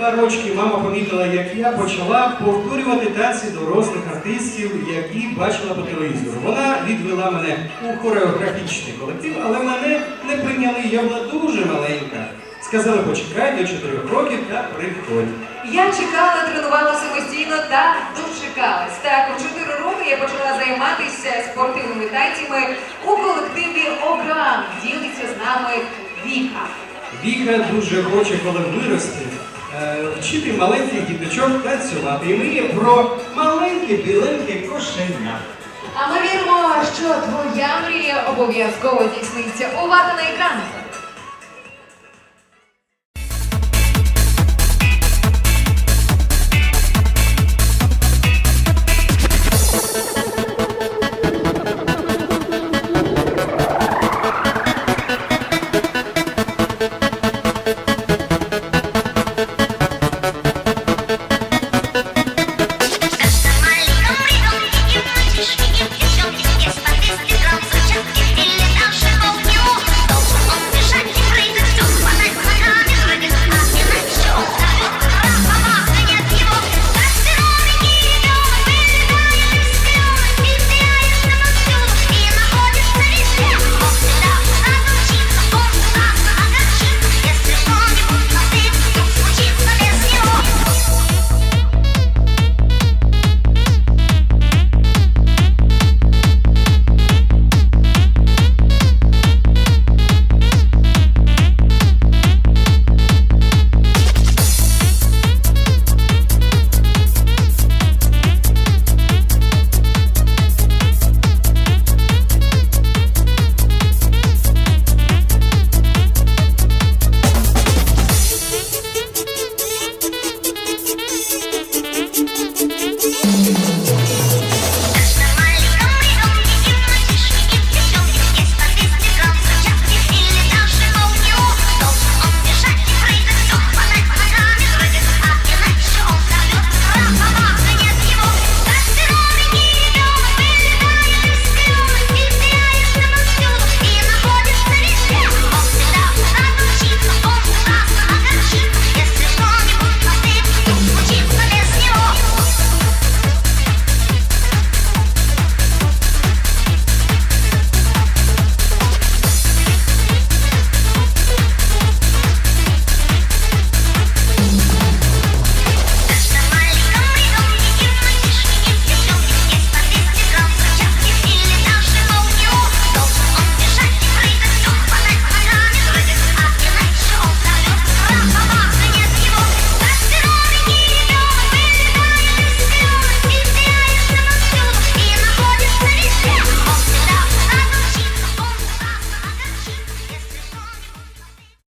Два рочки мама помітила, як я почала повторювати танці дорослих артистів, які бачила по телевізору. Вона відвела мене у хореографічний колектив, але мене не прийняли, я була дуже маленька. Сказали, почекай до 4 років та приходь. Я чекала, тренувала самостійно та дочекалась. Так, у 4 роки я почала займатися спортивними танцями у колективі Ограм. Ділиться з нами Віка. Віка дуже хоче, коли виросте, вчити маленьких діточок танцювати. І мріє про маленьке біленьке кошеня. А ми віримо, що твоя мрія обов'язково здійсниться. Увага на екран!